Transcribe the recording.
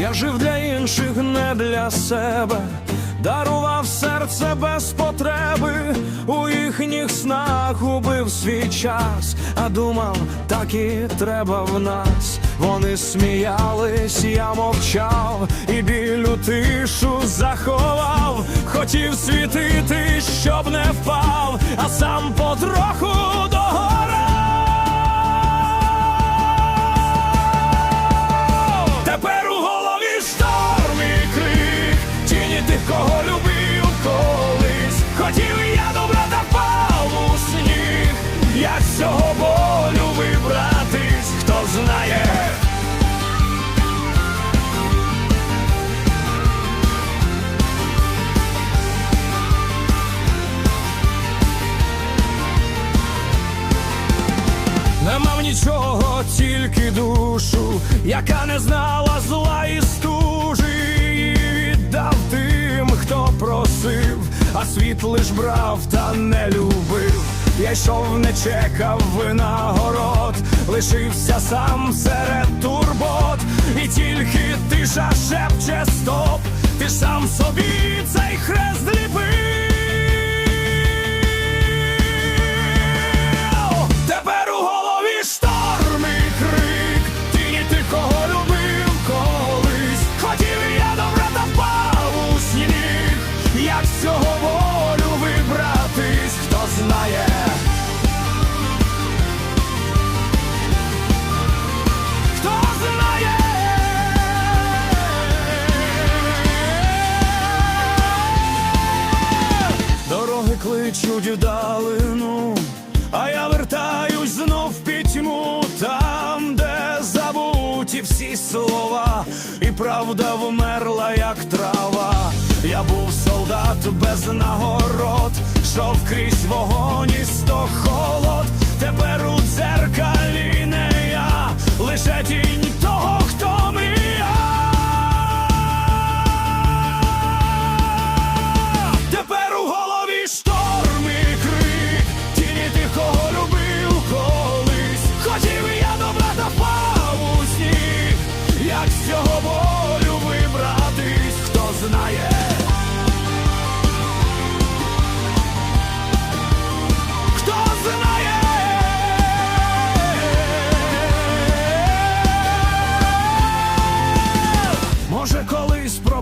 Я жив для інших, не для себе, дарував серце без потреби, у їхніх снах убив свій час, а думав, так і треба в нас. Вони сміялись, я мовчав, і білю тишу заховав, хотів світити, щоб не нічого, тільки душу, яка не знала зла і стужі, Її віддав тим, хто просив, а світ лиш брав та не любив. Я йшов, не чекав винагород, лишився сам серед турбот, і тільки тиша шепче стоп, ти ж сам собі Кличуть вдалину, а я вертаюсь знов пітьму, там, де забуті всі слова, і правда вмерла, як трава. Я був солдат без нагород, шов крізь вогонь znaje